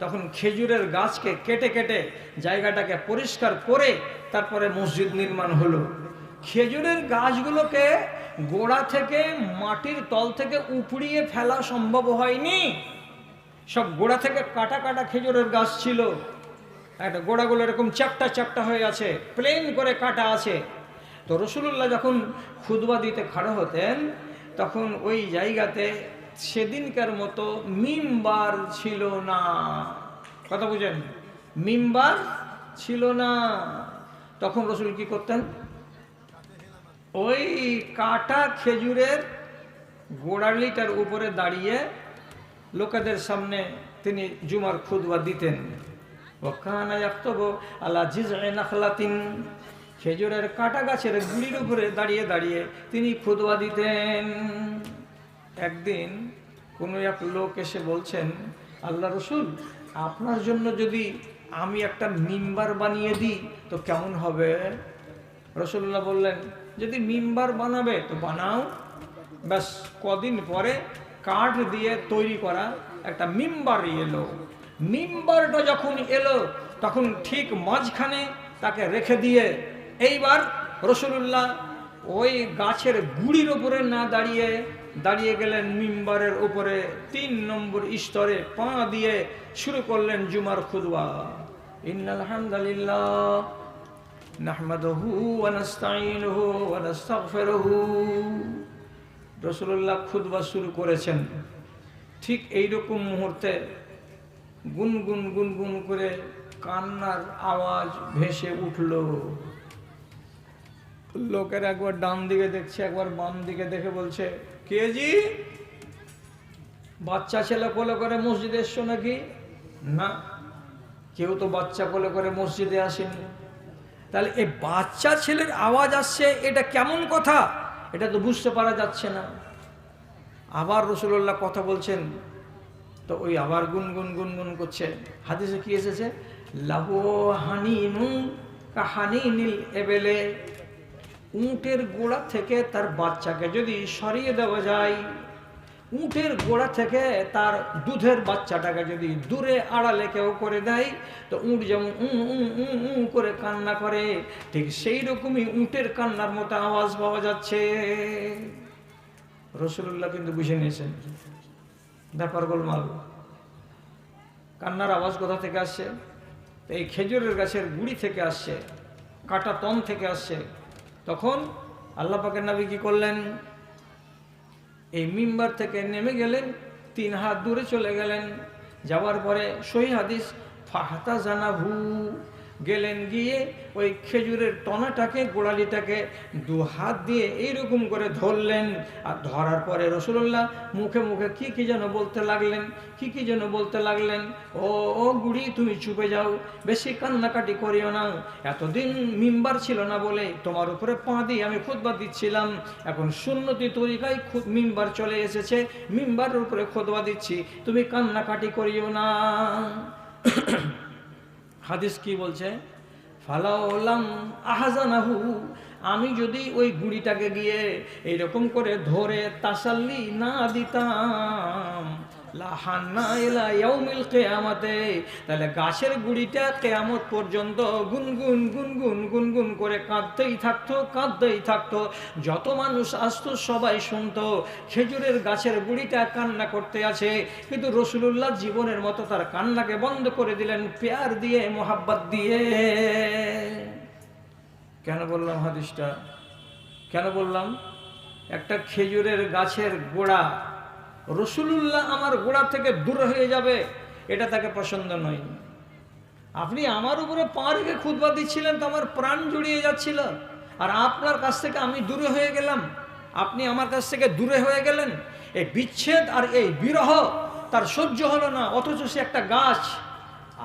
তখন খেজুরের গাছকে কেটে কেটে জায়গাটাকে পরিষ্কার করে তারপরে মসজিদ নির্মাণ হলো। খেজুরের গাছগুলোকে গোড়া থেকে মাটির তল থেকে উপড়িয়ে ফেলা সম্ভব হয়নি। সব গোড়া থেকে কাটা কাটা খেজুরের গাছ ছিল। একটা গোড়াগুলো এরকম চ্যাপটা চ্যাপটা হয়ে আছে, প্লেন করে কাটা আছে। তো রসুল্লাহ যখন খুদবা দিতে খাড়া হতেন, তখন ওই জায়গাতে সেদিনকার মতো মিমবার ছিল না। কথা বুঝেন? মিমবার ছিল না। তখন রসুল কি করতেন? ওই কাটা খেজুরের গোড়ালিটার উপরে দাঁড়িয়ে লোকেদের সামনে তিনি জুমার খুদবা দিতেন। খেজুরের কাটা গাছের গুড়ির উপরে দাঁড়িয়ে দাঁড়িয়ে তিনি খুদবা দিতেন। একদিন কোনো এক লোক এসে বলছেন, আল্লাহ রসুল, আপনার জন্য যদি আমি একটা মিম্বার বানিয়ে দিই, তো কেমন হবে? রসুল্লাহ বললেন, যদি মিম্বার বানাবে, তো বানাও। ব্যাস, কদিন পরে কাঠ দিয়ে তৈরি করা একটা মিম্বার এলো। মিম্বারটা যখন এলো, তখন ঠিক মাঝখানে তাকে রেখে দিয়ে এইবার রসুল্লাহ ওই গাছের গুড়ির উপরে না দাঁড়িয়ে দাঁড়িয়ে গেলেন মিম্বারের উপরে, তিন নম্বর স্তরে পা দিয়ে শুরু করলেন জুমার খুদবা ইন্নাল নাহমাদহু ওয়া নাস্তাঈনুহু ওয়া নাস্তাগফিরুহু। রাসূলুল্লাহ খুতবা শুরু করেছেন। ঠিক এইরকম মুহূর্তে গুনগুন গুনগুন করে কান্নার আওয়াজ ভেসে উঠল। লোকের একবার ডান দিকে দেখছে, একবার বাম দিকে দেখে বলছে কে জি? বাচ্চা ছেলে কোলে করে মসজিদে এসছো নাকি? না। কেউ তো বাচ্চা কোলে করে মসজিদে আসেনি। তাহলে এই বাচ্চা ছেলের আওয়াজ আসছে, এটা কেমন কথা? এটা তো বুঝতে পারা যাচ্ছে না। আবার রসুল্লাহ কথা বলছেন, তো ওই আবার গুনগুন গুনগুন করছে। হাদিসে কি এসেছে? লাহু হানি নু কাহানি নীল এবেলে। উটের গোড়া থেকে তার বাচ্চাকে যদি সরিয়ে দেওয়া যায়, উটের গোড়া থেকে তার দুধের বাচ্চাটাকে যদি দূরে আড়ালে কেউ করে দেয়, তো উট যেমন উঁ উঁ, উ উ করে কান্না করে, ঠিক সেই রকমই উটের কান্নার মতো আওয়াজ পাওয়া যাচ্ছে। রসুল্লাহ কিন্তু বুঝে নিয়েছেন। ব্যাপার গোলমাল। কান্নার আওয়াজ কোথা থেকে আসছে? এই খেজুরের গাছের গুড়ি থেকে আসছে, কাটা তন থেকে আসছে। তখন আল্লাহ পাকের নাবি কি করলেন? এই মিম্বার থেকে নেমে গেলেন, তিন হাত দূরে চলে গেলেন। যাওয়ার পরে সহি হাদিস ফাহাতা জানাভু গেলেন গিয়ে ওই খেজুরের টনাটাকে, গোড়ালিটাকে দু হাত দিয়ে এইরকম করে ধরলেন। আর ধরার পরে রসুল্লাহ মুখে মুখে কি কি যেন বলতে লাগলেন, কি কি যেন বলতে লাগলেন। ও ও গুড়ি, তুমি চুপে যাও, বেশি কান্নাকাটি করিও না। এতদিন মিম্বার ছিল না বলে তোমার উপরে পা দিয়ে আমি খুদবা দিচ্ছিলাম। এখন শূন্যতি তরিকায় মিম্বার চলে এসেছে, মিম্বারের উপরে খোদবা দিচ্ছি। তুমি কান্নাকাটি করিও না। হাদিস কি বলছে? ফালাওলাম আহাজানাহু, আমি যদি ওই গুড়িটাকে গিয়ে এইরকম করে ধরে তাসাল্লি না দিতাম। তাহলে গাছের গুড়িটা কেয়ামত পর্যন্ত গুনগুন গুনগুন গুনগুন করে কাঁদতেই থাকতো কাঁদতেই থাকতো। যত মানুষ আসতো, সবাই শুনতো, খেজুরের গাছের গুড়িটা কান্না করতে আছে। কিন্তু রসুলুল্লাহ জীবনের মতো তার কান্নাকে বন্ধ করে দিলেন, পেয়ার দিয়ে, মোহাব্বত দিয়ে। কেন বললাম হাদিসটা? কেন বললাম? একটা খেজুরের গাছের গোড়া রসুলুল্লাহ আমার গোড়া থেকে দূর হয়ে যাবে, এটা তাকে পছন্দ নয়। আপনি আমার উপরে পা রেখে খুদবা দিচ্ছিলেন তো আমার প্রাণ জুড়িয়ে যাচ্ছিল। আর আপনার কাছ থেকে আমি দূরে হয়ে গেলাম। আপনি আমার কাছ থেকে দূরে হয়ে গেলেন। এই বিচ্ছেদ আর এই বিরহ তার সহ্য হলো না, অথচ সে একটা গাছ।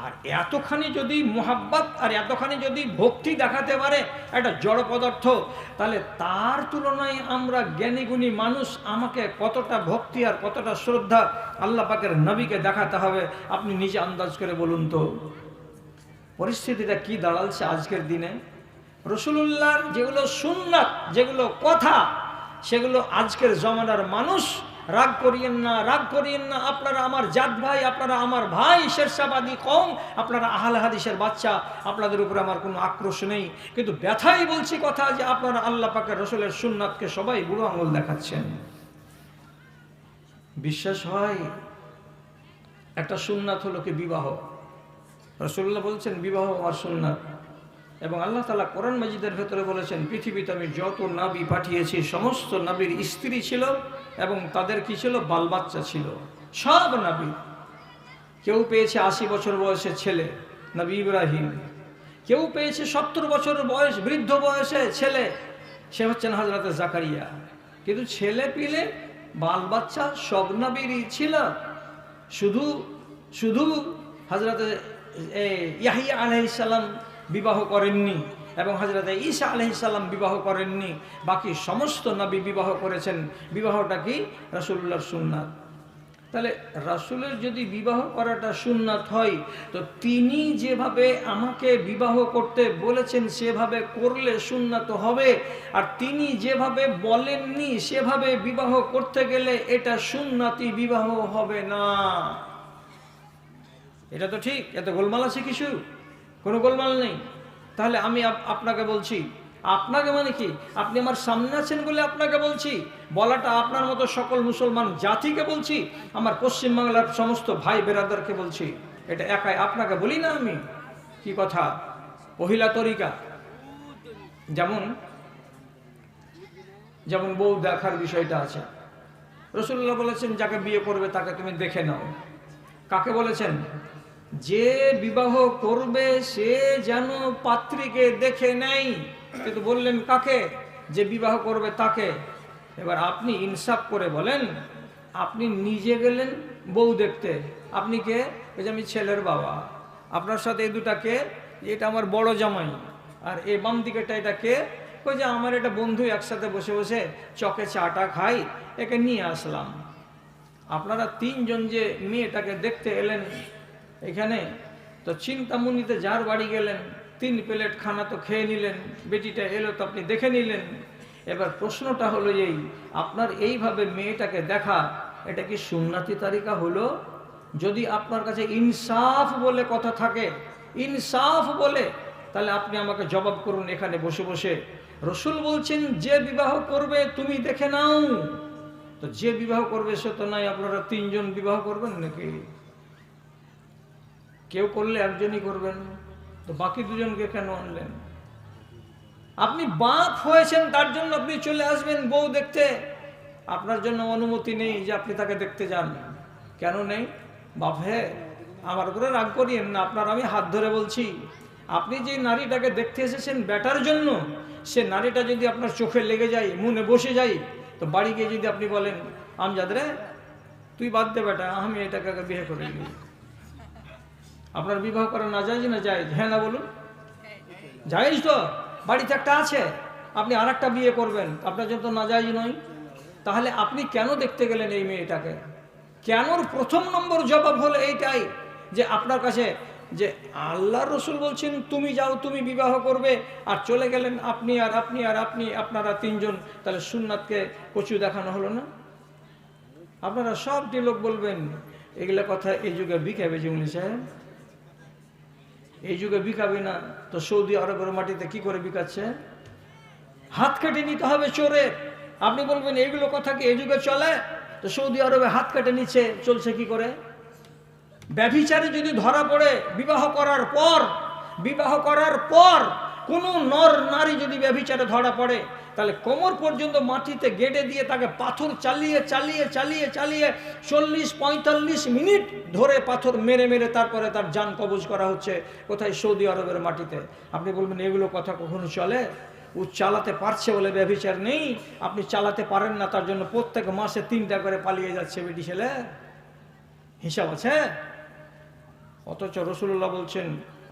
আর এতখানি যদি মোহাব্বত আর এতখানি যদি ভক্তি দেখাতে পারে একটা জড় পদার্থ, তাহলে তার তুলনায় আমরা জ্ঞানীগুণী মানুষ আমাকে কতটা ভক্তি আর কতটা শ্রদ্ধা আল্লাহ পাকের নবীকে দেখাতে হবে, আপনি নিজে আন্দাজ করে বলুন তো। পরিস্থিতিটা কি দাঁড়ালছে আজকের দিনে? রসুলুল্লাহর যেগুলো সুন্নাত, যেগুলো কথা, সেগুলো আজকের জমানার মানুষ রাগ করিয়েন না, রাগ করিয়েন না। আপনারা আমার জাত ভাই, আপনারা আমার ভাই, শেরশাবাদী কম। আপনারা আহাল হাদিসের বাচ্চা, আপনাদের উপরে আমার কোনো আক্রোশ নেই। কিন্তু ব্যথাই বলছি কথা যে আপনারা আল্লাহ পাকের রসুলের সুন্নাতকে সবাই বুড়ো আঙুল দেখাচ্ছেন। বিশ্বাস হয়, একটা সুন্নাত হলো কি বিবাহ? রসুল্লাহ বলছেন বিবাহ আমার সুন্নাত। এবং আল্লাহ তালা কোরআন মাজিদের ভেতরে বলেছেন, পৃথিবীতে আমি যত নাবি পাঠিয়েছি, সমস্ত নাবির স্ত্রী ছিল এবং তাদের কি ছিল? বাল বাচ্চা ছিল। সব নাবি। কেউ পেয়েছে আশি বছর বয়সের ছেলে, নবী ইব্রাহিম। কেউ পেয়েছে সত্তর বছর বয়স, বৃদ্ধ বয়সে ছেলে, সে হচ্ছেন হাজরাতে জাকারিয়া। কিন্তু ছেলে পিলে বাল বাচ্চা সব নবীরই ছিল। শুধু শুধু হাজরাতে ইয়াহিয়া আলহিসাল্লাম বিবাহ করেননি এবং হাজরত ঈসা আলহিসাল্লাম বিবাহ করেননি। বাকি সমস্ত নবী বিবাহ করেছেন। বিবাহটা কি? রাসুল্লাহর সুন্নাত। তাহলে রাসুলের যদি বিবাহ করাটা সুন্নাত হয়, তো তিনি যেভাবে আমাকে বিবাহ করতে বলেছেন, সেভাবে করলে সুন্নাত হবে। আর তিনি যেভাবে বলেননি, সেভাবে বিবাহ করতে গেলে এটা সুন্নাতি বিবাহ হবে না। এটা তো ঠিক, এত গোলমাল আছে কিছু? কোনো গোলমাল নেই। তাহলে আমি আপ- আপনাকে বলছি, আপনাকে মানে কি? আপনি আমার সামনে আছেন বলে আপনাকে বলছি? বলাটা আপনার মতো সকল মুসলমান জাতিকে বলছি, আমার পশ্চিমবাংলার সমস্ত ভাই বেরাদারকে বলছি। এটা একাই আপনাকে বলি না আমি। কি কথা? পহিলা তরিকা। যেমন যেমন বউ দেখার বিষয়টা আছে। রসুল্লাহ বলেছেন, যাকে বিয়ে করবে তাকে তুমি দেখে নাও। কাকে বলেছেন? যে বিবাহ করবে সে যেন পাত্রীকে দেখে নেয়। কিন্তু বললেন, কাকে? যে বিবাহ করবে তাকে। এবার আপনি ইনসাফ করে বলেন, আপনি নিজে গেলেন বউ দেখতে। আপনি কে? যে আমি ছেলের বাবা। আপনার সাথে এই দুটাকে এটা আমার বড় জামাই। আর এ বাম দিকেটা এটা কে? ওই যে আমার এটা বন্ধু একসাথে বসে বসে চকে চাটা খাই একে নিয়ে আসলাম। আপনারা তিনজন যে মেয়েটাকে দেখতে এলেন এখানে? তো চিন্তামুনিতে যার বাড়ি গেলেন, তিন প্লেট খানা তো খেয়ে নিলেন, বেটিটা এলো তো আপনি দেখে নিলেন। এবার প্রশ্নটা হলো এই, আপনার এইভাবে মেয়েটাকে দেখা, এটা কি সুন্নাতি তালিকা হলো? যদি আপনার কাছে ইনসাফ বলে কথা থাকে, ইনসাফ বলে, তাহলে আপনি আমাকে জবাব করুন এখানে বসে বসে। রসুল বলছেন, যে বিবাহ করবে তুমি দেখে নাও। তো যে বিবাহ করবে সে তো নাই আপনারা তিনজন বিবাহ করবেন নাকি? কেউ করলে একজনই করবেন তো বাকি দুজনকে কেন আনলেন? আপনি বাপ হয়েছেন, তার জন্য আপনি চলে আসবেন বউ দেখতে। আপনার জন্য অনুমতি নেই যে আপনি তাকে দেখতে যান। কেন নেই? বাপ আমার উপরে রাগ করিয়েন না, আপনার আমি হাত ধরে বলছি। আপনি যে নারীটাকে দেখতে এসেছেন বেটার জন্য, সে নারীটা যদি আপনার চোখে লেগে যায়, মনে বসে যায়, তো বাড়ি গিয়ে যদি আপনি বলেন আমজাদ রে তুই বাদ দে বেটা, আমি এটাকে বিয়ে করে নিই। আপনার বিবাহ করা না যায় না যায় হ্যাঁ না বলুন। জায়েজ তো? বাড়িতে একটা আছে। আপনি আর একটা বিয়ে করবেন। আপনার জন্য তো না যায় নয়। তাহলে আপনি কেন দেখতে গেলেন এই মেয়েটাকে? কেনর প্রথম নম্বর জবাব হলো এইটাই, যে আপনার কাছে যে আল্লাহ রসুল বলছেন, তুমি যাও, তুমি বিবাহ করবে। আর চলে গেলেন আপনি আর আপনি আর আপনি, আপনারা তিনজন। তাহলে সুন্নাতকে কচু দেখানো হলো না? আপনারা সবটি লোক বলবেন, এগুলা কথা এই যুগে বিকাবে জিমনি সাহেব। এই যুগে বিকাবে না। তো সৌদি আরবের মাটিতে কি করে বিকাচ্ছে হাত কেটে নিতে হবে চোরে। আপনি বলবেন, এইগুলো কথা কি এই যুগে চলে? তো সৌদি আরবে হাত কেটে নিচ্ছে, চলছে কি করে? ব্যভিচারে যদি ধরা পড়ে বিবাহ করার পর, বিবাহ করার পর কোনো নর নারী যদি ব্যভিচারে ধরা পড়ে তাহলে কোমর পর্যন্ত মাটিতে গেড়ে দিয়ে তাকে পাথর চালিয়ে চালিয়ে চালিয়ে চালিয়ে চল্লিশ, পঁয়তাল্লিশ মিনিট ধরে পাথর মেরে মেরে তারপরে তার যান কবজ করা হচ্ছে কোথায়? সৌদি আরবের মাটিতে। আপনি বলবেন, এগুলো কথা কখনো চলে? ও চালাতে পারছে বলে ব্যভিচার নেই। আপনি চালাতে পারেন না, তার জন্য প্রত্যেক মাসে তিনটা করে পালিয়ে যাচ্ছে বেটি ছেলে হিসাব আছে? অথচ রসুল্লাহ বলছেন,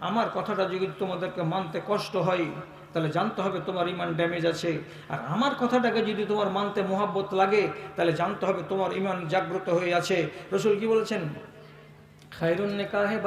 আমার কথাটা যদি তোমাদেরকে মানতে কষ্ট হয় তাহলে জানতে হবে তোমার ইমান ড্যামেজ আছে। আর আমার কথাটাকে যদি তোমার মানতে মোহাব্বত লাগে, তাহলে জানতে হবে তোমার ইমান জাগ্রত হয়ে আছে। রসুল কি বলেছেন? নেকাহে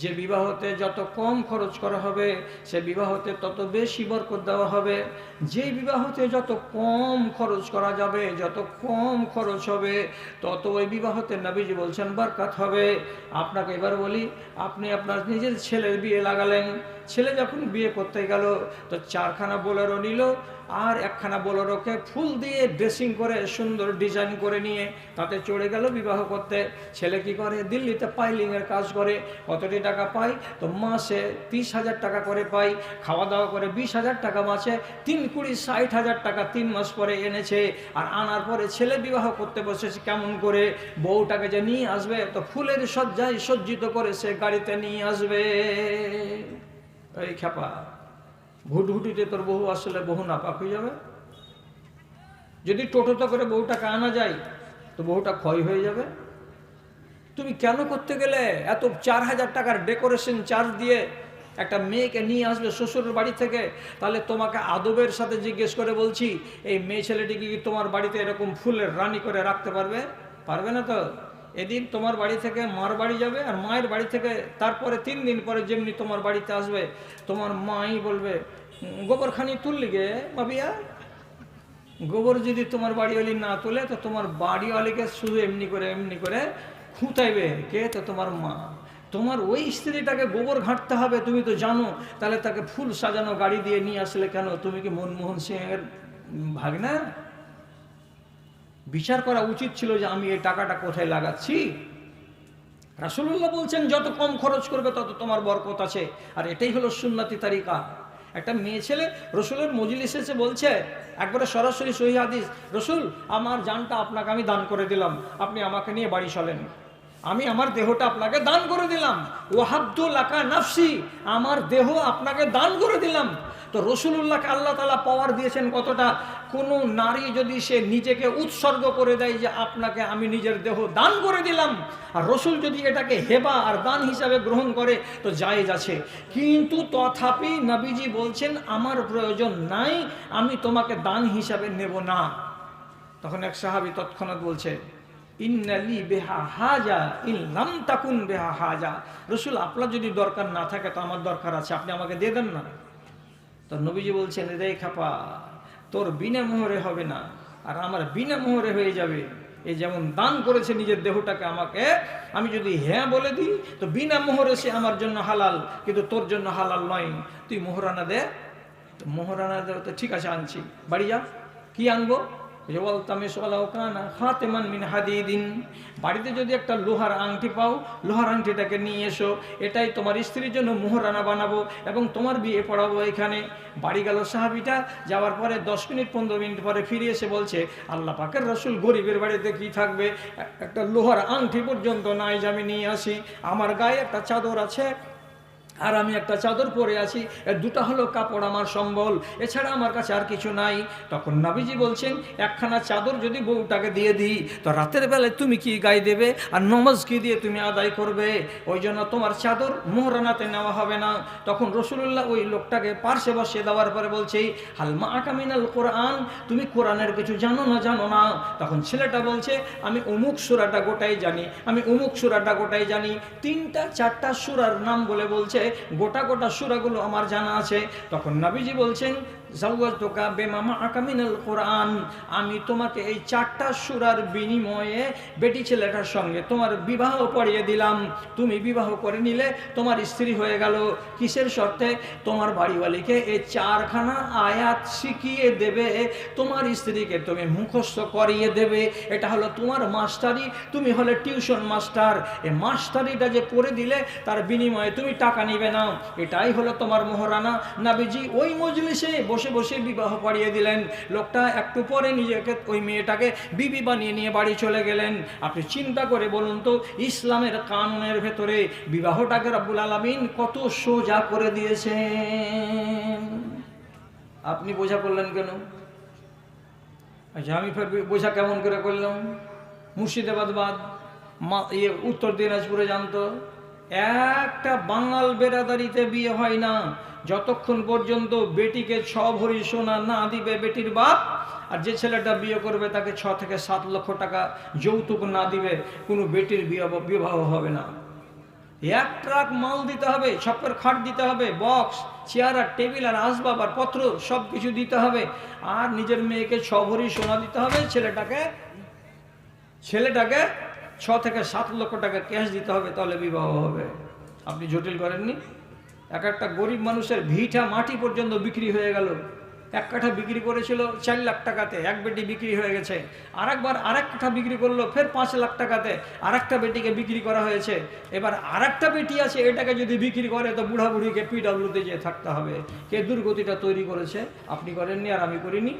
যে বিবাহতে যত কম খরচ করা হবে, সে বিবাহতে তত বেশি বরকত দেওয়া হবে। যে বিবাহতে যত কম খরচ করা যাবে, যত কম খরচ হবে, তত ওই বিবাহতে নবীজি বলছেন বরকত হবে। আপনাকে এবার বলি, আপনি আপনার নিজের ছেলের বিয়ে লাগালেন। ছেলে যখন বিয়ে করতে গেল, তো চারখানা বোলেরো নিল আর একখানা বোলেরোকে ফুল দিয়ে ড্রেসিং করে সুন্দর ডিজাইন করে নিয়ে তাতে চড়ে গেল বিবাহ করতে। ছেলে কি করে? দিল্লিতে পাইলিংয়ের কাজ করে, কতটি টাকা পায়? তো মাসে তিরিশ হাজার টাকা করে পাই খাওয়া দাওয়া করে বিশ হাজার টাকা মাসে, তিন কুড়ি ষাট হাজার টাকা তিন মাস পরে এনেছে। আর আনার পরে ছেলে বিবাহ করতে বসেছে কেমন করে? বউটাকে যে নিয়ে আসবে, তো ফুলের সজ্জায় সজ্জিত করে সে গাড়িতে নিয়ে আসবে। এই খেপা ভুটভুটিতে তোর বহু আসলে বহু নাপাক হয়ে যাবে। যদি টোটোতে করে বউটাকে আনা যায়, তো বউটা ক্ষয় হয়ে যাবে। তুমি কেন করতে গেলে? এত চার হাজার টাকার ডেকোরেশন চার্জ দিয়ে একটা মেয়েকে নিয়ে আসবে শ্বশুরের বাড়ি থেকে? তাহলে তোমাকে আদবের সাথে জিজ্ঞেস করে বলছি, এই মেয়ে ছেলেটিকে কি তোমার বাড়িতে এরকম ফুলের রানি করে রাখতে পারবে? পারবে না তো? এদিন তোমার বাড়ি থেকে মার বাড়ি যাবে আর মায়ের বাড়ি থেকে তারপরে তিন দিন পরে যেমনি তোমার বাড়িতে আসবে তোমার মাই বলবে "উম, গোবরখানি তুললি গে বাবিয়া গোবর যদি তোমার বাড়িওয়ালি না তোলে তো তোমার বাড়িওয়ালিকে শুধু এমনি করে এমনি করে খুঁতাইবে কে? তো তোমার মা। তোমার ওই স্ত্রীটাকে গোবর ঘাঁটতে হবে তুমি তো জানো। তাহলে তাকে ফুল সাজানো গাড়ি দিয়ে নিয়ে আসলে কেন? তুমি কি মনমোহন সিংয়ের ভাগনা? বিচার করা উচিত ছিল যে আমি এই টাকাটা কোথায় লাগাচ্ছি? রাসুল্লাহ বলছেন, যত কম খরচ করবে, তত তোমার বরকত আছে। আর এটাই হলো সুন্নতি তারিকা। একটা মেয়ে ছেলে রসুলের মজলিস এসে বলছে, একবারে সরাসরি সহি হাদিস, রসুল, আমার জানটা আপনাকে আমি দান করে দিলাম। আপনি আমাকে নিয়ে বাড়ি চলেন। আমি আমার দেহটা আপনাকে দান করে দিলাম। ওয়াহাব্দুল আকা নাফসি, আমার দেহ আপনাকে দান করে দিলাম। তো রসুল্লাহকে আল্লাহ তালা পাওয়ার দিয়েছেন কতটা? কোনো নারী যদি সে নিজেকে উৎসর্গ করে দেয় যে আপনাকে আমি নিজের দেহ দান করে দিলাম, আর রসুল যদি এটাকে হেবা আর দান হিসাবে গ্রহণ করে, তো জায়েজ আছে। কিন্তু তথাপি নবীজি বলছেন, আমার প্রয়োজন নাই, আমি তোমাকে দান হিসাবে নেব না। তখন এক সাহাবি তৎক্ষণাৎ বলছে ইন্নালি বেহা হাজা ইল্লাম তাকুন বেহা হাজা। রসুল, আপনার যদি দরকার না থাকে, তো আমার দরকার আছে, আপনি আমাকে দিয়ে দেন না। তো নবীজি বলছেন, রে খাপা, তোর বিনা মোহরে হবে না, আর আমার বিনা মোহরে হয়ে যাবে। এ যেমন দান করেছে নিজের দেহটাকে আমাকে, আমি যদি হ্যাঁ বলে দিই, তো বিনা মোহরে সে আমার জন্য হালাল, কিন্তু তোর জন্য হালাল নয়। তুই মোহরানা দে মোহরানা দে, তো ঠিক আছে, আনছি। বাড়ি যা, কি আনব? মিন বাড়িতে যদি একটা লোহার আংটি পাও, লোহার আংটিটাকে নিয়ে এসো। এটাই তোমার স্ত্রীর জন্য মোহরানা বানাবো এবং তোমার বিয়ে পড়াবো এখানে। বাড়ি গেল সাহাবিটা, যাওয়ার পরে দশ মিনিট, পনেরো মিনিট পরে ফিরে এসে বলছে, আল্লাহ পাকের রসুল গরিবের বাড়িতে কি থাকবে? একটা লোহার আংটি পর্যন্ত নাই যে আমি নিয়ে আসি। আমার গায়ে একটা চাদর আছে আর আমি একটা চাদর পরে আছি দুটা হলো কাপড় আমার সম্বল, এছাড়া আমার কাছে আর কিছু নাই। তখন নাবিজি বলছেন, একখানা চাদর যদি বউটাকে দিয়ে দিই, তো রাতের বেলায় তুমি কি গায়ে দেবে আর নমাজ কি দিয়ে তুমি আদায় করবে? ওই জন্য তোমার চাদর মোহরানাতে নেওয়া হবে না। তখন রসুল্লাহ ওই লোকটাকে পার্শ্বে বসিয়ে দেওয়ার পরে বলছে হালমা আকামিনাল কোরআন? তুমি কোরআনের কিছু জানো না জানো না? তখন ছেলেটা বলছে, আমি অমুক সুরাটা গোটাই জানি, আমি অমুক সুরাটা গোটাই জানি। তিনটা, চারটা সুরার নাম বলে বলছে গোটা গোটা সুরাগুলো আমার জানা আছে। তখন নাবিজি বলছেন বেমামা আকামিনাল কোরআন। আমি তোমাকে এই চারটা সুরার বিনিময়ে বেটি ছেলেটার সঙ্গে তোমার বিবাহ পড়িয়ে দিলাম। তুমি বিবাহ করে নিলে তোমার স্ত্রী হয়ে গেল। কিসের শর্তে? তোমার বাড়িওয়ালিকে এই চারখানা আয়াত শিখিয়ে দেবে। তোমার স্ত্রীকে তুমি মুখস্থ করিয়ে দেবে। এটা হলো তোমার মাস্টারি, তুমি হলে টিউশন মাস্টার। এই মাস্টারিটা যে করে দিলে তার বিনিময়ে তুমি টাকা নিবে না। এটাই হলো তোমার মোহরানা নাবিজি। ওই মজলিসে বসে বসে বিবাহ পড়িয়ে দিলেন। লোকটা একটু পরে নিজেকে ওই মেয়েটাকে বিবি বানিয়ে নিয়ে বাড়ি চলে গেলেন। আপনি চিন্তা করে বলুন তো, ইসলামের কানুনের ভেতরে বিবাহটাকে রব্বুল আলমিন কত সোজা করে দিয়েছেন? আপনি বোঝা করলেন কেন? আচ্ছা আমি ফের বোঝা কেমন করে করলাম? মুর্শিদাবাদ বাদ, মা ইয়ে উত্তর দিনাজপুরে জানতো, একটা বাঙাল বেরাদারিতে বিয়ে হয় না। যতক্ষণ পর্যন্ত বেটিকে ছ ভরি সোনা না দিবে বেটির বাপ, আর যে ছেলেটা বিয়ে করবে তাকে ছ থেকে সাত লক্ষ টাকা যৌতুক না দিবে, কোনো বেটির বিবাহ হবে না। এক ট্রাক মাল দিতে হবে ছপ্পর খাট দিতে হবে, বক্স, চেয়ার আর টেবিল আর আসবাব আর পত্র সব কিছু দিতে হবে। আর নিজের মেয়েকে ছ ভরি সোনা দিতে হবে, ছেলেটাকে ছেলেটাকে ছ থেকে সাত লক্ষ টাকা ক্যাশ দিতে হবে, তাহলে বিবাহ হবে। আপনি জটিল করেননি? এক একটা গরিব মানুষের ভিটা মাটি পর্যন্ত বিক্রি হয়ে গেল। এক কাঠা বিক্রি করেছিল চার লাখ টাকাতে, এক বেটি বিক্রি হয়ে গেছে। আর আরেকবার আরেক কাঠা বিক্রি করল, ফের পাঁচ লাখ টাকাতে। আর একটা বেটিকে বিক্রি করা হয়েছে। এবার আর একটা বেটি আছে, এটাকে যদি বিক্রি করে, তো বুড়া বুড়িকে পিডাব্লিউতে যেয়ে থাকতে হবে। কে দুর্গতিটা তৈরি করেছে, আপনি করেননি আর আমি করিনি।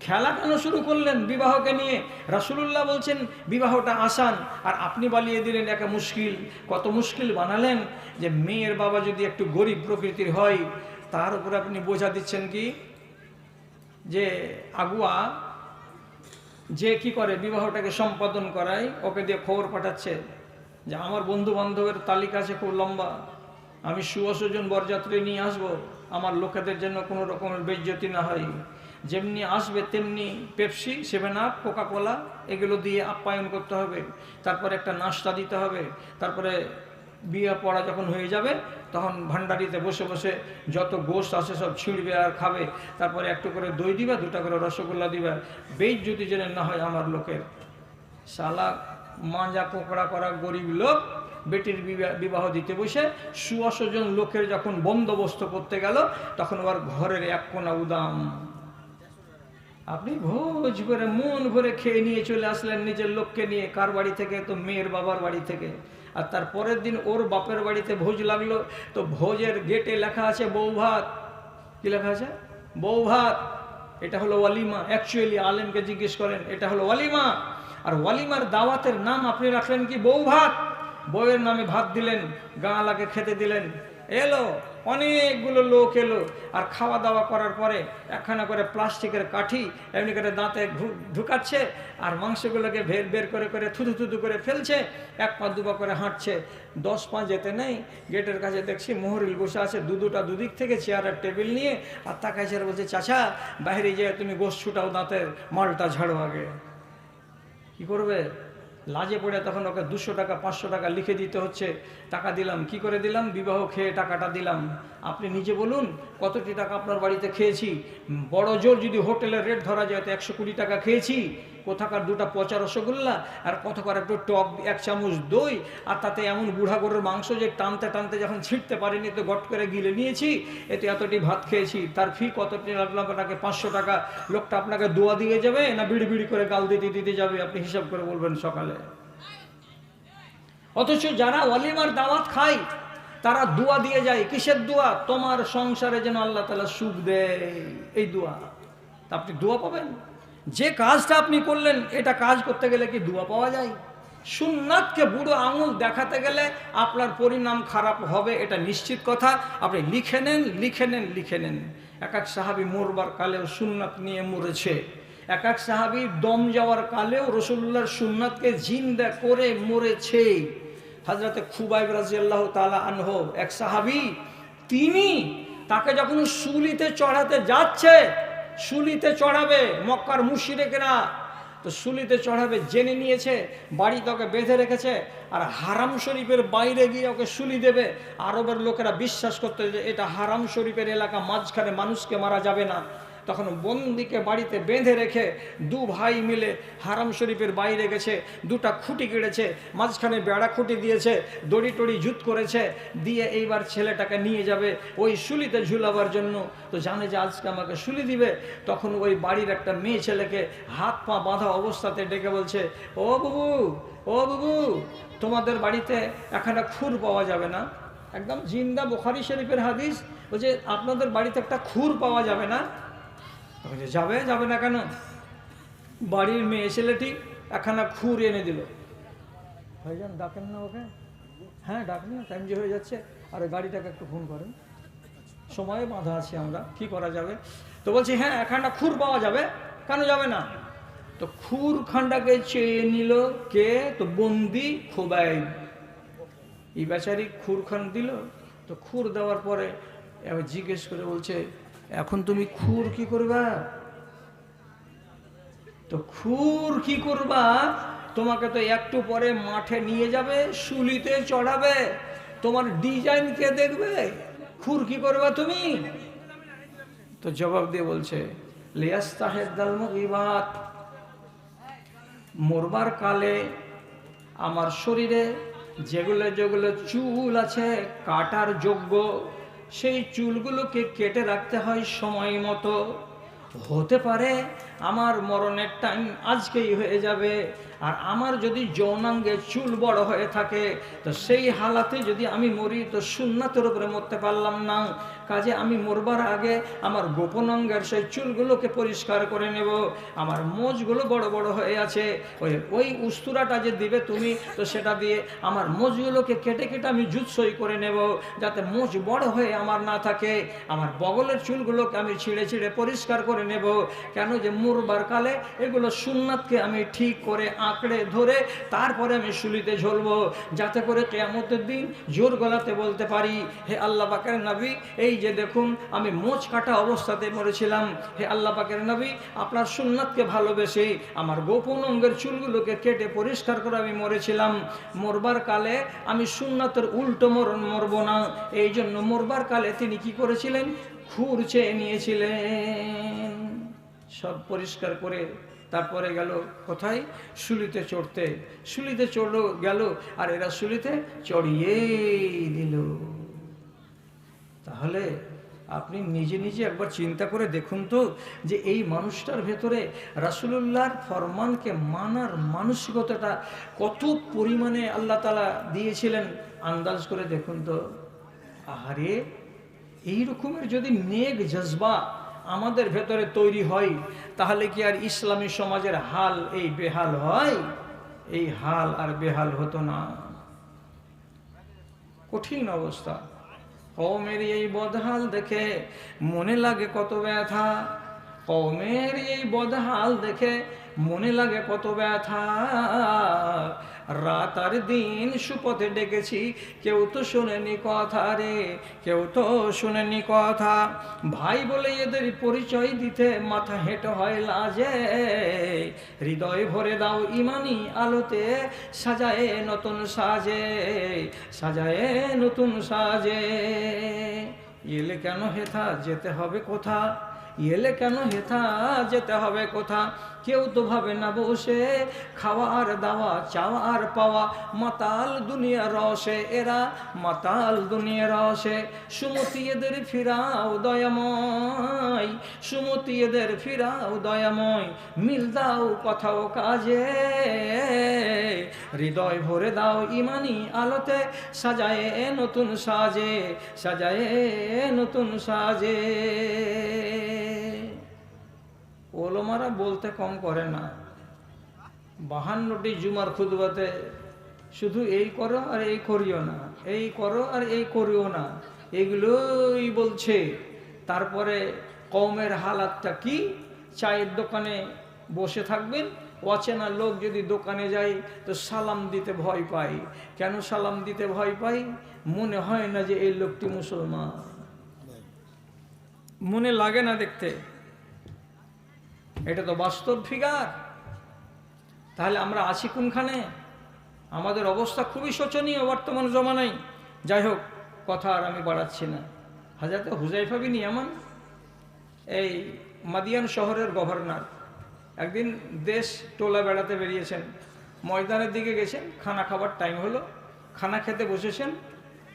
খেলা কেন শুরু করলেন বিবাহকে নিয়ে? রাসুলুল্লাহ বলছেন, বিবাহটা আসান। আর আপনি বালিয়ে দিলেন একে মুশকিল। কত মুশকিল বানালেন যে মেয়ের বাবা যদি একটু গরিব প্রকৃতির হয়, তার উপরে আপনি বোঝা দিচ্ছেন কি? যে আগুয়া, যে কি করে বিবাহটাকে সম্পাদন করায়, ওকে দিয়ে খবর পাঠাচ্ছে যে আমার বন্ধু বান্ধবের তালিকা আছে খুব লম্বা। আমি সুয়সজন বরযাত্রী নিয়ে আসব। আমার লোকেদের জন্য কোনো রকমের বেজ্জতি না হয়। যেমনি আসবে তেমনি Pepsi seven up Coca Cola এগুলো দিয়ে আপ্যায়ন করতে হবে। তারপরে একটা নাস্তা দিতে হবে। তারপরে বিয়ে পড়া যখন হয়ে যাবে, তখন ভান্ডারিতে বসে বসে যত গোষ্ঠ আছে সব ছিঁড়বে আর খাবে। তারপরে একটু করে দই দিবে, দুটা করে রসগোল্লা দিবে। বেজ যদি যেন না হয় আমার লোকের। শালা মাজা কোকড়া করা গরিব লোক, বেটির বিবা- বিবাহ দিতে বসে সুয়াশজন লোকের যখন বন্দোবস্ত করতে গেল, তখন ওর ঘরের এক কোনা উদাম। আপনি ভোজ করে মন ভরে খেয়ে নিয়ে চলে আসলেন নিজের লোককে নিয়ে। কার বাড়ি থেকে? তো মেয়ের বাবার বাড়ি থেকে। আর তার পরের দিন ওর বাপের বাড়িতে ভোজ লাগল। তো ভোজের গেটে লেখা আছে বউ ভাত। কি লেখা আছে? বউ ভাত। এটা হলো ওয়ালিমা। অ্যাকচুয়ালি আলেমকে জিজ্ঞেস করেন, এটা হলো ওয়ালিমা। আর ওয়ালিমার দাওয়াতের নাম আপনি রাখলেন কি বউ ভাত? বউয়ের নামে ভাত দিলেন গাঁলাকে খেতে দিলেন। এলো অনেকগুলো লোক এলো আর খাওয়া দাওয়া করার পরে একখানা করে প্লাস্টিকের কাঠি এমনি করে দাঁতে ঢুকাচ্ছে আর মাংসগুলোকে বের বের করে করে থুতু থুতু করে ফেলছে। এক পা দুপা করে হাঁটছে। দশ পা যেতে নেই। গেটের কাছে দেখছি মোহরিল বসে আছে দু দুটা দুদিক থেকে চেয়ারের টেবিল নিয়ে আর তাকাইছে আর বলছে, চাচা, বাইরে যেয়ে তুমি গোস ছুটাও দাঁতের, মালটা ঝাড়ো আগে। কি করবে? লাজে পড়ে তখন ওকে দুশো টাকা, পাঁচশো টাকা লিখে দিতে হচ্ছে। টাকা দিলাম, কি করে দিলাম? বিবাহ খেয়ে টাকাটা দিলাম। আপনি নিজে বলুন, কতটি টাকা আপনার বাড়িতে খেয়েছি? বড় জোর যদি হোটেলের রেট ধরা যায়, তো একশো কুড়ি টাকা খেয়েছি। কোথাকার দুটা পচা রসগোল্লা আর কোথাকার একটু টক এক চামচ দই, আর তাতে এমন বুড়া গরুর মাংস যে টানতে টানতে যখন ছিঁড়তে পারিনি তো গট করে গিলে নিয়েছি। এতে এতটি ভাত খেয়েছি, তার ফি কতটি লাগল আপনাকে পাঁচশো টাকা? লোকটা আপনাকে দোয়া দিয়ে যাবে না বিড়ি বিড়ি করে গাল দিতে দিতে যাবে? আপনি হিসাব করে বলবেন সকালে। অথচ যারা অলিমার দাওয়াত খায়, তারা দোয়া দিয়ে যায়, কিসের দোয়া? তোমার সংসারে যেন আল্লাহ তালা সুখ দেয়, এই দোয়া। আপনি দোয়া পাবেন? যে কাজটা আপনি করলেন, এটা কাজ করতে গেলে কি দোয়া পাওয়া যায়? সুন্নাতকে বুড়ো আঙুল দেখাতে গেলে আপনার পরিণাম খারাপ হবে, এটা নিশ্চিত কথা। আপনি লিখে নেন লিখে নেন লিখে নেন। এক এক সাহাবি মরবার কালেও সুন্নাত নিয়ে মরেছে। এক এক সাহাবি দম যাওয়ার কালেও রসুল্লাহর সুন্নাতকে জিন্দা করে মরেছে। হাজরাতে খুবাইব রাজি আল্লাহ তালা আনহ, এক সাহাবি, তিনি তাকে যখন সুলিতে চড়াতে যাচ্ছে শুলিতে চড়াবে মক্কার মুশিরেকেরা। তো সুলিতে চড়াবে, জেনে নিয়েছে, বাড়ি তোকে বেঁধে রেখেছে, আর হারাম শরীফের বাইরে গিয়ে ওকে সুলি দেবে। আরবের লোকেরা বিশ্বাস করতে যে এটা হারাম শরীফের এলাকা, মাঝখানে মানুষকে মারা যাবে না। তখন বন্দিকে বাড়িতে বেঁধে রেখে দু ভাই মিলে হারাম শরীফের বাইরে গেছে, দুটা খুঁটি কেড়েছে, মাঝখানে বেড়া খুঁটি দিয়েছে, দড়ি টড়ি জুত করেছে, দিয়ে এইবার ছেলেটাকে নিয়ে যাবে ওই শুলিতে ঝুলাবার জন্য। তো জানে যে আজকে আমাকে শুলি দিবে? তখন ওই বাড়ির একটা মেয়ে ছেলেকে হাত পা বাঁধা অবস্থাতে ডেকে বলছে, ও বাবু ও বাবু, তোমাদের বাড়িতে এখানে খুর পাওয়া যাবে না? একদম জিন্দা বোখারি শরীফের হাদিস বলছে, আপনাদের বাড়িতে একটা খুর পাওয়া যাবে না? যাবে যাবে না কেন? বাড়ির মেয়ে ছেলেটি একখানা খুর এনে দিল। ভাইজান ডাকেন না ওকে। হ্যাঁ ডাকেন না টাইম যে হয়ে যাচ্ছে। আর গাড়িটাকে একটু ফোন করেন। সময়ে বাঁধা আছি আমরা, কি করা যাবে? তো বলছি হ্যাঁ একখানা খুর পাওয়া যাবে। কেন যাবে না? তো খুর খান্ডাকে চেয়ে নিল কে? তো বন্দি খোবাই। এই বেচারি খুর খান দিল। তো খুর দেওয়ার পরে এবার জিজ্ঞেস করে বলছে এখন তুমি খুর কি করবা? তো খুর কি করবা? তোমাকে তো একটু পরে মাঠে নিয়ে যাবে, শুলিতে চড়াবে, তোমার ডিজাইন কে দেখবে? খুর কি করবা তুমি? তো জবাব দিয়ে বলছে মরবার কালে আমার শরীরে যেগুলো যেগুলো চুল আছে, কাটার যোগ্য সেই চুলগুলোকে কেটে রাখতে হয় সময় মতো। হতে পারে আমার মরণের টাইম আজকেই হয়ে যাবে। আর আমার যদি যৌনাঙ্গে চুল বড় হয়ে থাকে, তো সেই হালাতে যদি আমি মরি, তো সুন্নাতের উপরে মরতে পারলাম না। কাজে আমি মরবার আগে আমার গোপন অঙ্গের সেই চুলগুলোকে পরিষ্কার করে নেব। আমার মোজগুলো বড় বড় হয়ে আছে। ওই ওই উস্তুরাটা যে দিবে তুমি, তো সেটা দিয়ে আমার মোজগুলোকে কেটে কেটে আমি জুৎসই করে নেব, যাতে মোজ বড় হয়ে আমার না থাকে। আমার বগলের চুলগুলোকে আমি ছিঁড়ে ছিঁড়ে পরিষ্কার করে নেব। কেন যে মরবার কালে এগুলো সুন্নাতকে আমি ঠিক করে আঁকড়ে ধরে তারপরে আমি শুলিতে ঝরবো যাতে করে কেয়ামতের দিন জোর গলাতে বলতে পারি, হে আল্লাহ পাকের নবী, এই যে দেখুন, আমি মোচ কাটা অবস্থাতে মরেছিলাম। হে আল্লাহ পাকের নবী, আপনার সুন্নাতকে ভালোবেসে আমার গোপন অঙ্গের চুলগুলোকে কেটে পরিষ্কার করে আমি মরেছিলাম। মরবার কালে আমি সুন্নাতের উল্টো মরণ মরব না। এই জন্য মরবার কালে তিনি কি করেছিলেন? খুর চেয়ে নিয়েছিলেন। সব পরিষ্কার করে তারপরে গেল কোথায়? শুলিতে চড়তে। শুলিতে চড়লো, গেল, আর এরা শুলিতে চড়িয়েই দিল। তাহলে আপনি নিজে নিজে একবার চিন্তা করে দেখুন তো যে এই মানুষটার ভেতরে রাসুলুল্লাহর ফরমানকে মানার মানসিকতাটা কত পরিমাণে আল্লাহ তালা দিয়েছিলেন, আন্দাজ করে দেখুন তো। আহারে, এই রকমের যদি নেক জজবা আমাদের ভেতরে তৈরি হয়, তাহলে কি আর ইসলামী সমাজের হাল এই বেহাল হয়? এই হাল আর বেহাল হতো না। কঠিন অবস্থা। কৌমের এই বদহাল দেখে মনে লাগে কত ব্যথা। কৌমের এই বদহাল দেখে মনে লাগে কত ব্যথা। রাত আর দিন সুপথে ডেকেছি, কেউ তো শোনেনি কথা রে, কেউ তো শোনেনি কথা। ভাই বলে এদের পরিচয় দিতে মাথা হেঁটে হয় লাজে। হৃদয় ভরে দাও ইমানি আলোতে, সাজায়ে নতুন সাজে, সাজায়ে নতুন সাজে। এলে কেন হেথা, যেতে হবে কোথা? এলে কেন হেথা যেতে হবে কোথা? কেউ তো ভাবে না বসে খাওয়ার দাওয়া চাওয়ার পাওয়া, মাতাল দুনিয়া রসে এরা, মাতাল দুনিয়া রসে। সুমতি এদের ফিরাও দয়াময়, সুমতি এদের ফিরাও দয়াময়। মিল দাও কথাও কাজে, হৃদয় ভরে দাও ইমানি আলোতে, সাজায়ে নতুন সাজে, সাজায়ে নতুন সাজে। ওলমারা বলতে কম করে না। বাহান্নটি জুমার খুদবাতে শুধু এই করো আর এই করিও না, এই করো আর এই করিও না, এগুলোই বলছে। তারপরে কমের হালাতটা কি? চায়ের দোকানে বসে থাকবেন, অচেনা লোক যদি দোকানে যায় তো সালাম দিতে ভয় পাই কেন সালাম দিতে ভয় পাই মনে হয় না যে এই লোকটি মুসলমান। মনে লাগে না দেখতে। এটা তো বাস্তব ফিগার। তাহলে আমরা আছি কোনখানে? আমাদের অবস্থা খুবই শোচনীয় বর্তমান জমানায়। যাই হোক, কথা আর আমি বাড়াচ্ছি না। হাজার হাজারতে হুজাইফা বিন ইয়ামান, এই মাদিয়ান শহরের গভর্নর, একদিন দেশ টোলা বেড়াতে বেরিয়েছেন। ময়দানের দিকে গেছেন, খানা খাবার টাইম হলো, খানা খেতে বসেছেন।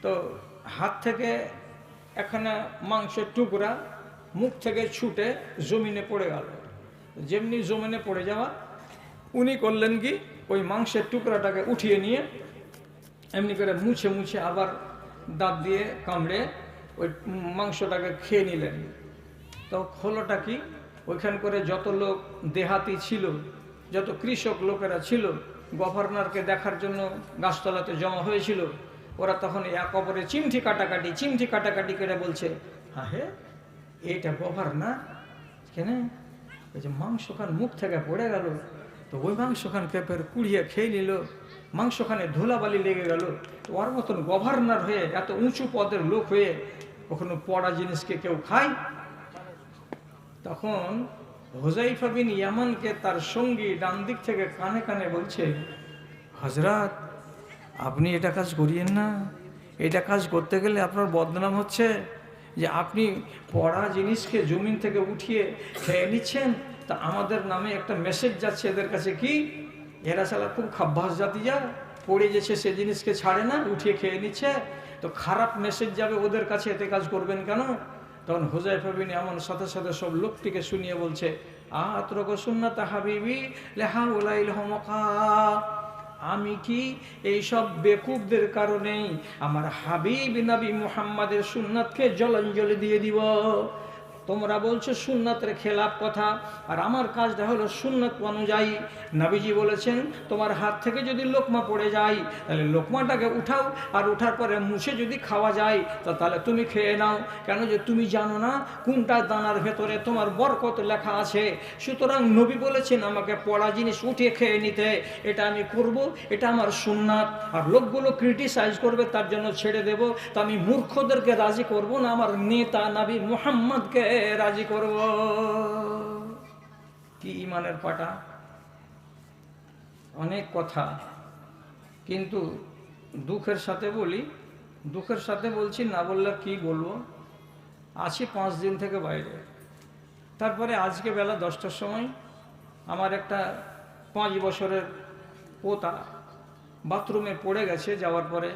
তো হাত থেকে একখানা মাংসের টুকরা মুখ থেকে ছুটে জমিনে পড়ে গেল। যেমনি জমিনে পড়ে যাওয়া, উনি করলেন কি, ওই মাংসের টুকরাটাকে উঠিয়ে নিয়ে এমনি করে মুছে মুছে আবার দাঁত দিয়ে কামড়ে ওই মাংসটাকে খেয়ে নিলেন। তো হলোটা কি, ওইখান করে যত লোক দেহাতি ছিল, যত কৃষক লোকেরা ছিল, গভর্নরকে দেখার জন্য গাছতলাতে জমা হয়েছিল, ওরা তখন এক অপরে চিমঠি কাটাকাটি চিমঠি কাটাকাটি করে বলছে হ্যাঁ হে এইটা গভর্নর? কেন? ওই যে মাংসখান মুখ থেকে পড়ে গেল, তো ওই মাংসখান পেপের কুড়িয়ে খেয়ে নিল, মাংসখানে ধুলাবালি লেগে গেল ওর মতন গভর্নর হয়ে, এত উঁচু পদের লোক হয়ে কখনো পড়া জিনিসকে কেউ খায়? তখন হোজাইফা বিন ইয়ামানকে তার সঙ্গী ডান দিক থেকে কানে কানে বলছে হজরত আপনি এটা কাজ করিয়েন না। এটা কাজ করতে গেলে আপনার বদনাম হচ্ছে। যে আপনি পড়া জিনিসকে জমিন থেকে উঠিয়ে খেয়ে নিচ্ছেন, তা আমাদের নামে একটা মেসেজ যাচ্ছে এদের কাছে কি? এরা সালা খুব খাব্বাস জাতি যা, পড়ে গেছে সে জিনিসকে ছাড়ে না, উঠিয়ে খেয়ে নিচ্ছে। তো খারাপ মেসেজ যাবে ওদের কাছে, এতে কাজ করবেন কেন? তখন হুজাই ফবিন এমন সাথে সাথে সব লোকটিকে শুনিয়ে বলছে আহ আত্রক সুন্নাত হাবিবি লেহা উলাইল হমকা। আমি কি এই সব বেকুবদের কারণেই আমার হাবিব নবী মুহাম্মাদের সুন্নাতকে জলাঞ্জলি দিয়ে দিব? তোমরা বলছো সুন্নাতের খেলাপ কথা, আর আমার কাজটা হলো সুন্নত অনুযায়ী। নাবিজি বলেছেন, তোমার হাত থেকে যদি লোকমা পড়ে যায়, তাহলে লোকমাটাকে উঠাও, আর উঠার পরে মুছে যদি খাওয়া যায়, তা তাহলে তুমি খেয়ে নাও। কেন যে তুমি জানো না কোনটা দানার ভেতরে তোমার বরকত লেখা আছে। সুতরাং নবী বলেছেন, আমাকে পড়া জিনিস উঠে খেয়ে নিতে। এটা আমি করব, এটা আমার সুন্নাত। আর লোকগুলো ক্রিটিসাইজ করবে, তার জন্য ছেড়ে দেব। তা আমি মূর্খদেরকে রাজি করব না, আমার নেতা নাবি মুহাম্মদকে রাজি করব। কি ইমানের পাটা? অনেক কথা। কিন্তু দুঃখের সাথে বলি, দুঃখের সাথে বলছি, না বললে কি বলব? আছি পাঁচ দিন থেকে বাইরে। তারপরে আজকে বেলা দশটার সময় আমার একটা পাঁচ বছরের পোতা বাথরুমে পড়ে গেছে, যাওয়ার পরে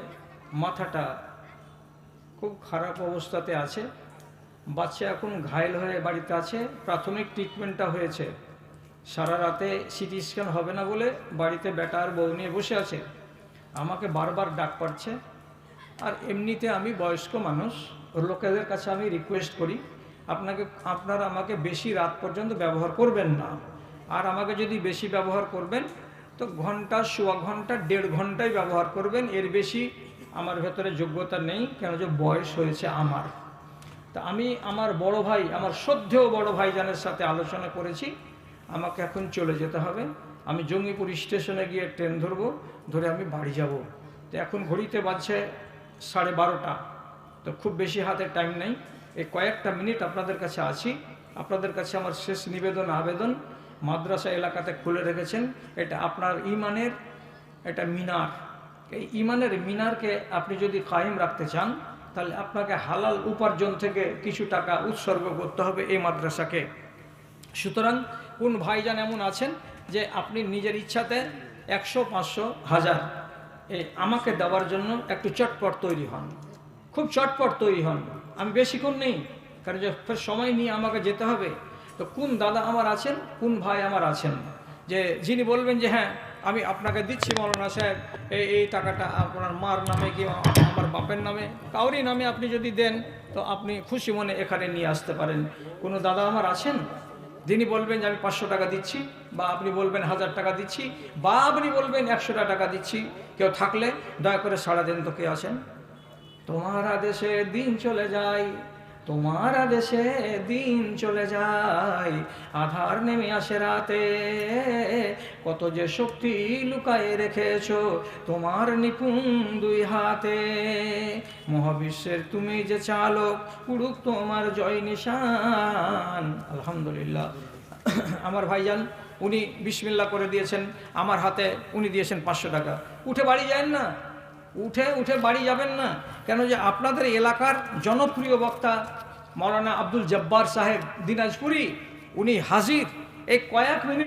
মাথাটা খুব খারাপ অবস্থাতে আছে। বাচ্চা এখন ঘায়েল হয়ে বাড়িতে আছে, প্রাথমিক ট্রিটমেন্টটা হয়েছে। সারা রাতে সিটি স্ক্যান হবে না বলে বাড়িতে বেটা আর বউ নিয়ে বসে আছে। আমাকে বারবার ডাক পাচ্ছে। আর এমনিতে আমি বয়স্ক মানুষ, লোকেদের কাছে আমি রিকোয়েস্ট করি, আপনাকে, আপনারা আমাকে বেশি রাত পর্যন্ত ব্যবহার করবেন না। আর আমাকে যদি বেশি ব্যবহার করবেন, তো ঘণ্টা, সোয়া ঘণ্টা, দেড় ঘন্টায় ব্যবহার করবেন। এর বেশি আমার ভেতরে যোগ্যতা নেই, কেন যে বয়স হয়েছে আমার। তা আমি আমার বড় ভাই, আমার শ্রদ্ধেয় বড় ভাইজানের সাথে আলোচনা করেছি। আমাকে এখন চলে যেতে হবে। আমি জঙ্গিপুর স্টেশনে গিয়ে ট্রেন ধরবো, ধরে আমি বাড়ি যাব। তো এখন ঘড়িতে বাজছে সাড়ে বারোটা। তো খুব বেশি হাতে টাইম নেই। এই কয়েকটা মিনিট আপনাদের কাছে আছি। আপনাদের কাছে আমার শেষ নিবেদন, আবেদন মাদ্রাসা এলাকাতে খুলে রেখেছেন। এটা আপনার ইমানের এটা মিনার। এই ইমানের মিনারকে আপনি যদি কায়েম রাখতে চান তাহলে আপনাকে হালাল উপার্জন থেকে কিছু টাকা উৎসর্গ করতে হবে এই মাদ্রাসাকে। সুতরাং কোন ভাইজান এমন আছেন যে আপনি নিজের ইচ্ছাতে একশো, পাঁচশো, হাজার এই আমাকে দেওয়ার জন্য একটু চটপট তৈরি হন। খুব চটপট তৈরি হন। আমি বেশিক্ষণ নেই, কারণ যে সময় নিয়ে আমাকে যেতে হবে। তো কোন দাদা আমার আছেন, কোন ভাই আমার আছেন? যে যিনি বলবেন যে হ্যাঁ আমি আপনাকে দিচ্ছি মৌলানা সাহেব, এই এই টাকাটা আপনার মার নামে কি আমার বাপের নামে? কাউরি নামে আপনি যদি দেন, তো আপনি খুশি মনে এখানে নিয়ে আসতে পারেন। কোনো দাদা আমার আছেন? যিনি বলবেন যে আমি পাঁচশো টাকা দিচ্ছি, বা আপনি বলবেন হাজার টাকা দিচ্ছি, বা আপনি বলবেন একশোটা টাকা দিচ্ছি, কেউ থাকলে দয়া করে সাড়া দেন তো কে আছেন? তোমার আদেশে দিন চলে যায়। তোমার আদেশে দিন চলে যায়, আধার নেমে আসে রাতে। কত যে শক্তি লুকায়ে রেখেছো তোমার নিপুণ দুই হাতে। মহাবিশ্বের তুমি যে চালক উড়ুক তোমার জয় নিশান। আলহামদুলিল্লাহ। আমার ভাইজান, উনি বিসমিল্লা করে দিয়েছেন। আমার হাতে উনি দিয়েছেন পাঁচশো টাকা। উঠে বাড়ি যান না। উঠে উঠে বাড়ি যাবেন না। কেন যে আপনাদের এলাকার জনপ্রিয় বক্তা মৌলানা আব্দুল জব্বার সাহেব দিনাজপুরি, উনি হাজির। এই কয়েক মিনিট